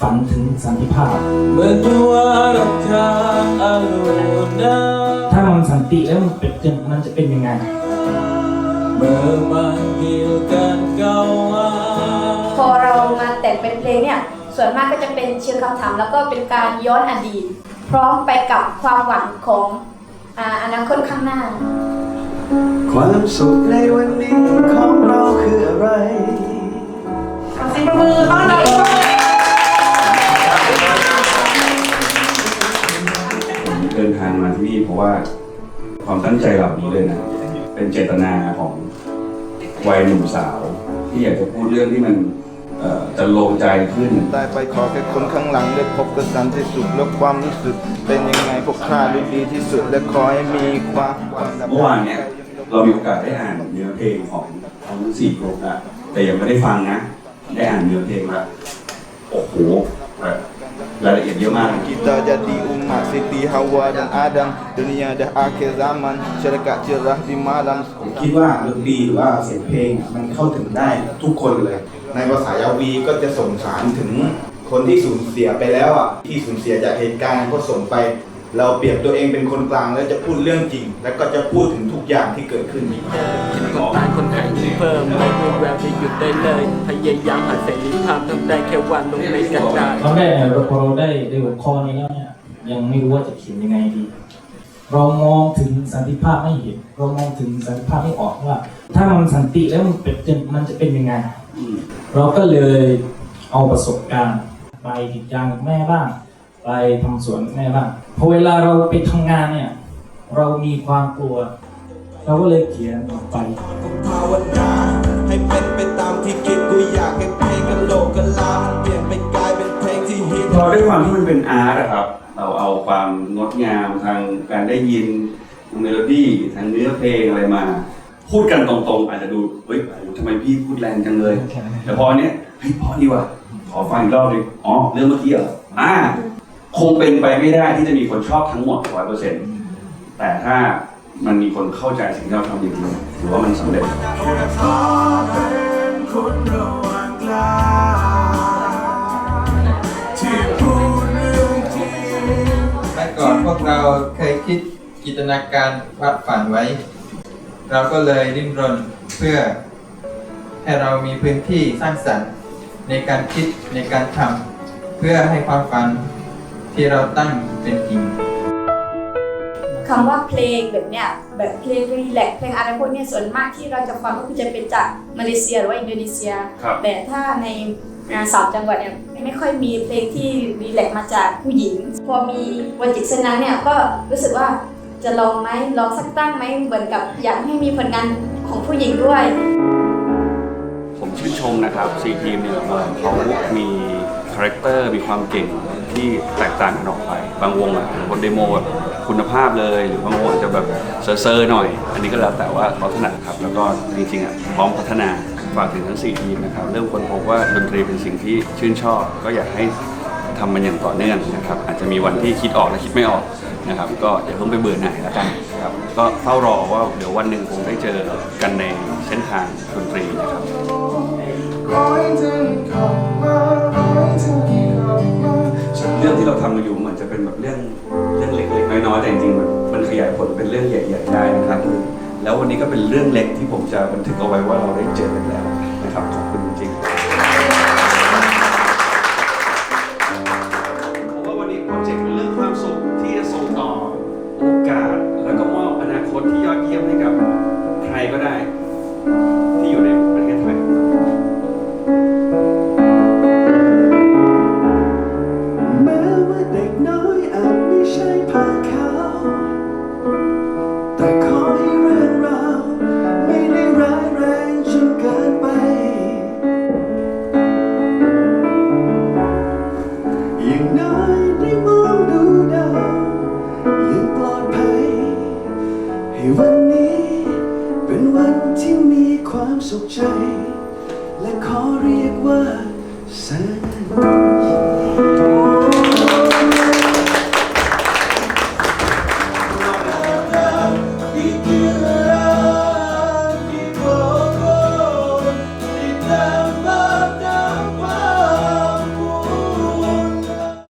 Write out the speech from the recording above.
ฝันถึงสันติภาพ menyuarakan alunan ถ้ามันสันติแล้วมันเป็นมันจะเป็นยังไง memanggilkan kawan พอเรามาแต่งเป็นเพลงเนี่ย ส่วนมากก็จะเป็นเชิงคำถาม แล้วก็เป็นการย้อนอดีต พร้อมไปกับความหวังของอ่าอนาคตข้างหน้า ความสุขในวันนี้ เดินทางมาที่นี่เพราะว่าความตั้งใจเหล่านี้เลยนะ เป็นเจตนาของวัยหนุ่มสาว ที่อยากจะพูดเรื่องที่มันเอ่อจะโลงใจขึ้น ตายไปขอแค่คนข้างหลังได้พบกับสันติสุขและความรู้สึก เป็นยังไงพวกข้ารู้ดีที่สุดและขอให้มีความหวังเมื่อวานเนี่ยเรามีโอกาสได้อ่านเนื้อเพลงของของทั้งสี่กลุ่มแล้วแต่ยังไม่ได้ฟังนะ ได้อ่านเนื้อเพลงแล้วโอ้โหแบบรายละเอียดเยอะมาก Kita jadi umat Siti Hawa dan Adam Dunia dah akhir zaman Syarikat cerah di malam ผมคิดว่าดนตรีหรือว่าเสียงเพลงอะมันเข้าถึงได้ทุกคนเลย ในภาษายาวีก็จะส่งสารถึงคนที่สูญเสียไปแล้วอะที่สูญเสียจากเหตุการณ์ก็ส่งไป เราเปรียบตัวเองเป็นคนกลางแล้วจะพูดเรื่องจริง แล้วก็จะพูดถึงทุกอย่างที่เกิดขึ้น คิดคนตายคนหายยิ่งเพิ่มไม่มีแววจะหยุดได้เลย พยายามหาเสรีภาพทำได้แค่วันลงในกระดาษตอนแรกเนี่ยเราพอเราได้ได้หัวข้อนี้แล้วเนี่ย ยังไม่รู้ว่าจะเขียนยังไงดี เรามองถึงสันติภาพไม่เห็น เรามองถึงสันติภาพไม่ออกว่า ถ้ามันสันติแล้วมันเป็นมันจะเป็นยังไงอืมเราก็เลยเอาประสบการณ์ไปกรีดยางกับแม่บ้าง ไปทำสวนกับแม่บ้างพอเวลาเราไปทำงานเนี่ย เรามีความกลัว เราก็เลยเขียนออกไปภาวนาให้เป็นไปตามที่คิดกูอยากให้เพลงกันโลกกันลามันเปลี่ยนไปกลายเป็นเพลงที่ฮิตพอด้วยความที่มันเป็นอาร์ตอะครับ เราเอาความงดงามทางการได้ยินทางเมโลดี้ทางเนื้อเพลงอะไรมา พูดกันตรงๆ อาจจะดูเฮ้ยทำไมพี่พูดแรงจังเลย แต่พอเนี้ยเฮ้ยพอดีว่ะขอฟังอีกรอบหนึงอ๋อเรื่องเมื่อกี้เหรออ่าคงเป็นไปไม่ได้ที่จะมีคนชอบทั้งหมดร้อยเปอร์เซ็นต์แต่ถ้ามันมีคนเข้าใจสิ่งที่เราทำจริงๆถือว่ามันสำเร็จ วกเราเคยคิดจินตนาการวาดฝันไว้ เราก็เลยดิ้นรนเพื่อให้เรามีพื้นที่สร้างสรรค์ในการคิดในการทำเพื่อให้ความฝันที่เราตั้งเป็นจริงคำว่าเพลงแบบเนี้ย แบบเพลงรีแลกซ์เพลงอะไรพวกเนี้ยส่วนมากที่เราจะฟังก็คือจะเป็นจากมาเลเซียหรือว่าอินโดนีเซียครับแต่ถ้าในอ่าสามจังหวัดเนี่ยไม่ค่อยมีเพลงที่รีแลกซ์มาจากผู้หญิง พอมีวันจิตสนังเนี่ยก็รู้สึกว่าจะลองไหมลองสักตั้งไหมเหมือนกับอยากให้มีผลงานของผู้หญิงด้วย ผมชื่นชมนะครับซีทีมเนี่ยเอ่อเขามีคาแรคเตอร์มีความเก่งที่แตกต่างกันออกไป บางวงอะบนเดโมแบบคุณภาพเลย หรือบางวงอาจจะแบบเซอร์ๆหน่อย อันนี้ก็แล้วแต่ว่าเขาถนัดครับ แล้วก็จริงๆอะพร้อมพัฒนาฝากถึงทั้ง 4 ทีมนะครับ เริ่มคนพบว่าดนตรีเป็นสิ่งที่ชื่นชอบ ก็อยากให้ทำมันอย่างต่อเนื่องนะครับ อาจจะมีวันที่คิดออกและคิดไม่ออกนะครับ ก็อย่าเพิ่งไปเบื่อหน่ายแล้วกันครับ ก็เฝ้ารอว่าเดี๋ยววันหนึ่งคงได้เจอกันในเส้นทางดนตรีนะครับเรื่ องที่เราอยู่เหมือนจะเป็นแบบเรื่องเรื่องเล็กๆน้อยๆแต่จริงๆมันมันขยายผลเป็นเรื่องใหญ่ๆได้นะครับแล้ววันนี้ก็เป็นเรื่องเล็กที่ผมจะบันทึกเอาไว้ว่าเราได้เจอกันแล้วนะครับขอบคุณจริง สุขใจ และขอเรียกว่าแสง